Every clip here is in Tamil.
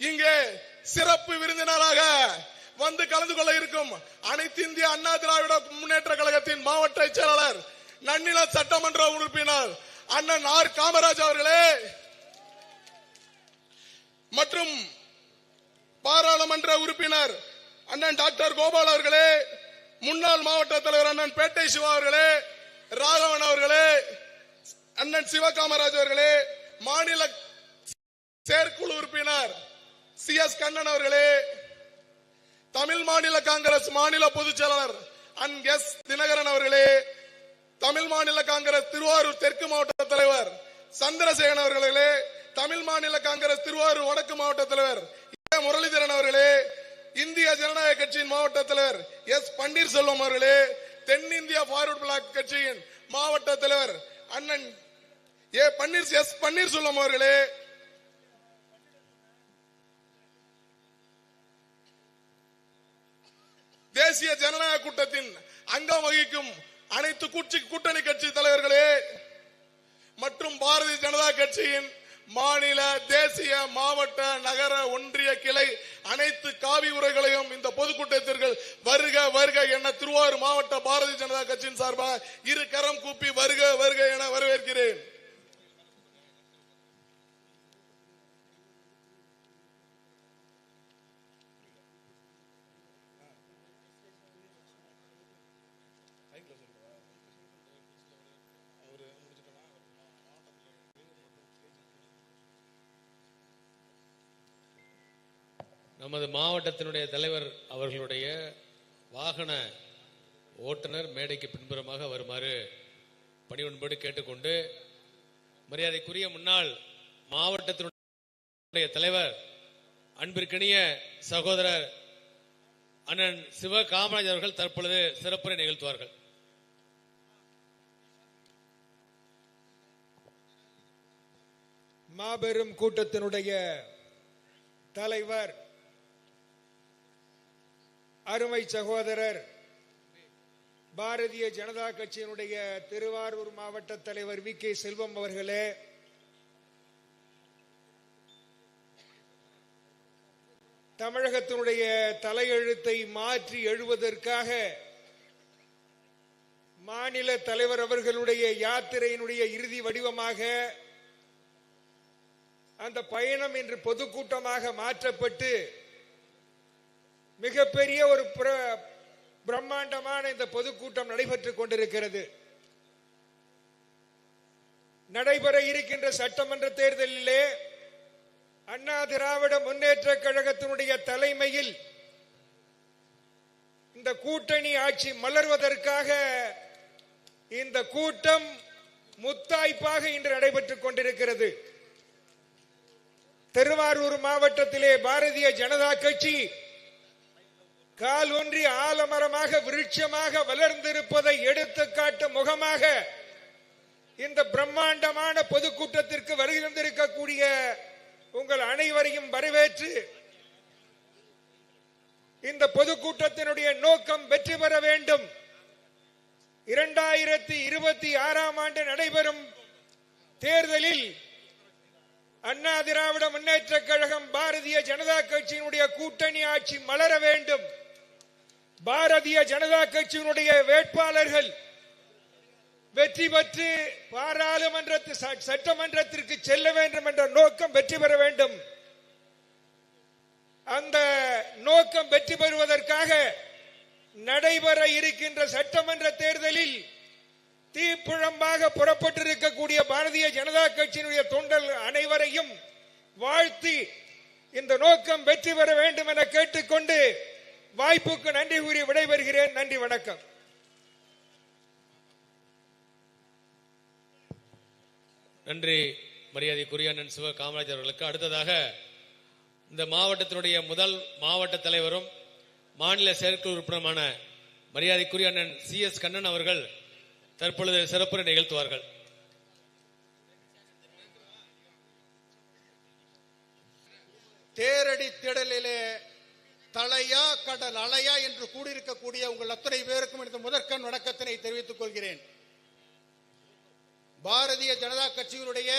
இங்கே சிறப்பு விருந்தினராக வந்து கலந்து கொள்ள இருக்கும் அனைத்து இந்திய அண்ணா திராவிட முன்னேற்ற கழகத்தின் மாவட்ட செயலாளர் நன்னில சட்டமன்ற உறுப்பினர் அண்ணன் ஆர் காமராஜ் அவர்களே மற்றும் பாராளுமன்ற உறுப்பினர் அண்ணன் டாக்டர் கோபால் அவர்களே முன்னாள் மாவட்ட தலைவர் அண்ணன் பேட்டை சிவா அவர்களே ராகவன் அவர்களே அண்ணன் சிவகாமராஜ் அவர்களே மாநில செயற்குழு உறுப்பினர் சி எஸ் கண்ணன் அவர்களே தமிழ் மாநில காங்கிரஸ் மாநில பொதுச் செயலாளர் அன் எஸ் தினகரன் அவர்களே தமிழ் மாநில காங்கிரஸ் திருவாரூர் தெற்கு மாவட்ட தலைவர் சந்திரசேகரன் அவர்களே தமிழ் மாநில காங்கிரஸ் திருவாரூர் வடக்கு மாவட்ட தலைவர் ஏ. முரளிதரன் அவர்களே இந்திய ஜனநாயக கட்சியின் மாவட்ட தலைவர் எஸ் பன்னீர்செல்வம் அவர்களே தென்னிந்திய பார்வர்ட் பிளாக் கட்சியின் மாவட்ட தலைவர் அண்ணன் ஏ பன்னீர் எஸ் பன்னீர்செல்வம் அவர்களே தேசிய ஜனநாயக கூட்டத்தின் அங்கம் வகிக்கும் அனைத்து கூட்சி கூட்டணி கட்சி தலைவர்களே மற்றும் பாரதிய ஜனதா கட்சியின் மாநில தேசிய மாவட்ட நகர ஒன்றிய கிளை அனைத்து காவி உரைகளையும் இந்த பொதுக்கூட்டத்திற்கு வருக வருக என திருவாரூர் மாவட்ட பாரதிய ஜனதா கட்சியின் சார்பாக இரு கரம் கூப்பி வருக வருக என வரவேற்கிறேன். நமது மாவட்டத்தினுடைய தலைவர் அவர்களுடைய வாகன ஓட்டுநர் மேடைக்கு பின்புறமாக வருமாறு பணிவன்போடு கேட்டுக்கொண்டு மரியாதைக்குரிய முன்னாள் மாவட்டத்தினுடைய தலைவர் அன்பிற்கினிய சகோதரர் அண்ணன் சிவ காமராஜ் அவர்கள் தற்பொழுது சிறப்புரை நிகழ்த்துவார்கள். மாபெரும் கூட்டத்தினுடைய தலைவர் அருமை சகோதரர் பாரதிய ஜனதா கட்சியினுடைய திருவாரூர் மாவட்ட தலைவர் வி. கே. செல்வம் அவர்களே தமிழகத்தினுடைய தலையெழுத்தை மாற்றி எழுவதற்காக மாநில தலைவர் அவர்களுடைய யாத்திரையினுடைய இறுதி வடிவமாக அந்த பயணம் இன்று பொதுக்கூட்டமாக மாற்றப்பட்டு மிகப்பெரிய ஒரு பிர- பிரம்மாண்டமான இந்த பொதுக்கூட்டம் நடைபெற்றுக் கொண்டிருக்கிறது. நடைபெற இருக்கின்ற சட்டமன்ற தேர்தலிலே அண்ணா திராவிட முன்னேற்ற கழகத்தினுடைய தலைமையில் இந்த கூட்டணி ஆட்சி மலர்வதற்காக இந்த கூட்டம் முத்தாய்ப்பாக இன்று நடைபெற்றுக் கொண்டிருக்கிறது. திருவாரூர் மாவட்டத்திலே பாரதிய ஜனதா கட்சி கால் ஒன்றி ஆலமரமாக விருட்சமாக வளர்ந்திருப்பதை எடுத்துக்காட்டும் முகமாக இந்த பிரம்மாண்டமான பொதுக்கூட்டத்திற்கு வருகின்றிருக்கக்கூடிய உங்கள் அனைவரையும் வரவேற்று இந்த பொதுக்கூட்டத்தினுடைய நோக்கம் வெற்றி பெற வேண்டும். இரண்டாயிரத்தி இருபத்தி ஆறாம் ஆண்டு நடைபெறும் தேர்தலில் அண்ணா திராவிட முன்னேற்ற கழகம் பாரதிய ஜனதா கட்சியினுடைய கூட்டணி ஆட்சி மலர வேண்டும். பாரதிய ஜனதா கட்சியினுடைய வேட்பாளர்கள் வெற்றி பெற்று பாராளுமன்றத்து சட்டமன்றத்திற்கு செல்ல வேண்டும் என்ற நோக்கம் வெற்றி பெற வேண்டும். அந்த நோக்கம் வெற்றி பெறுவதற்காக நடைபெற இருக்கின்ற சட்டமன்ற தேர்தலில் தீப்புழம்பாக புறப்பட்டிருக்கக்கூடிய பாரதிய ஜனதா கட்சியினுடைய தொண்டல் அனைவரையும் வாழ்த்தி இந்த நோக்கம் வெற்றி பெற வேண்டும் என கேட்டுக்கொண்டு வாய்ப்புக்கு நன்றி கூறி விடைபெறுகிறேன். நன்றி வணக்கம். நன்றி மரியாதைக்குரிய அண்ணன் சிவ காமராஜ் அவர்களுக்கு. அடுத்ததாக இந்த மாவட்டத்தினுடைய முதல் மாவட்ட தலைவரும் மாநில செயற்குழு உறுப்பினருமான மரியாதைக்குரிய அண்ணன் சி எஸ் கண்ணன் அவர்கள் தற்பொழுது சிறப்புரை நிகழ்த்துவார்கள். தேரடி திடலிலே தலையா கடல் அலையா என்று கூடியிருக்கக்கூடிய உங்கள் அத்தனை பேருக்கும் இந்த முதற்கண் வணக்கத்தினை தெரிவித்துக் கொள்கிறேன். பாரதிய ஜனதா கட்சியினுடைய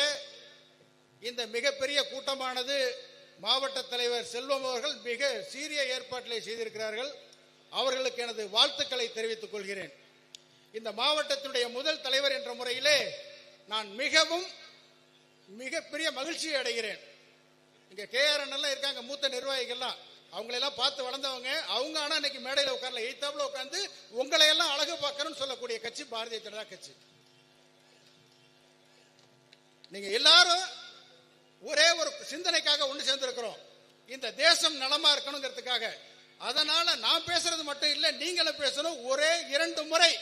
இந்த மிகப்பெரிய கூட்டமானது மாவட்ட தலைவர் செல்வம் அவர்கள் மிக சீரிய ஏற்பாட்டிலே செய்திருக்கிறார்கள். அவர்களுக்கு எனது வாழ்த்துக்களை தெரிவித்துக் கொள்கிறேன். இந்த மாவட்டத்தினுடைய முதல் தலைவர் என்ற முறையிலே நான் மிகவும் மிகப்பெரிய மகிழ்ச்சியை அடைகிறேன். இங்க கேஆர்என் எல்லாம் இருக்காங்க மூத்த நிர்வாகிகள்லாம். அவங்களெல்லாம் பார்த்து வளர்ந்தவங்க. அவங்க ஆனா இன்னைக்கு மேடையில உட்காரல. எய்த்தாப்புல உட்காந்து உங்களை எல்லாம் அழகு பார்க்கணும்னு சொல்லக்கூடிய கட்சி பாரதிய ஜனதா கட்சி. நீங்க எல்லாரும் ஒரே ஒரு சிந்தனைக்காக ஒன்று சேர்ந்திருக்கிறோம். இந்த தேசம் நலமா இருக்கணுங்கிறதுக்காக. அதனால நான் பேசுறது மட்டும் இல்ல நீங்களும் பேசணும். ஒரே இரண்டு முறை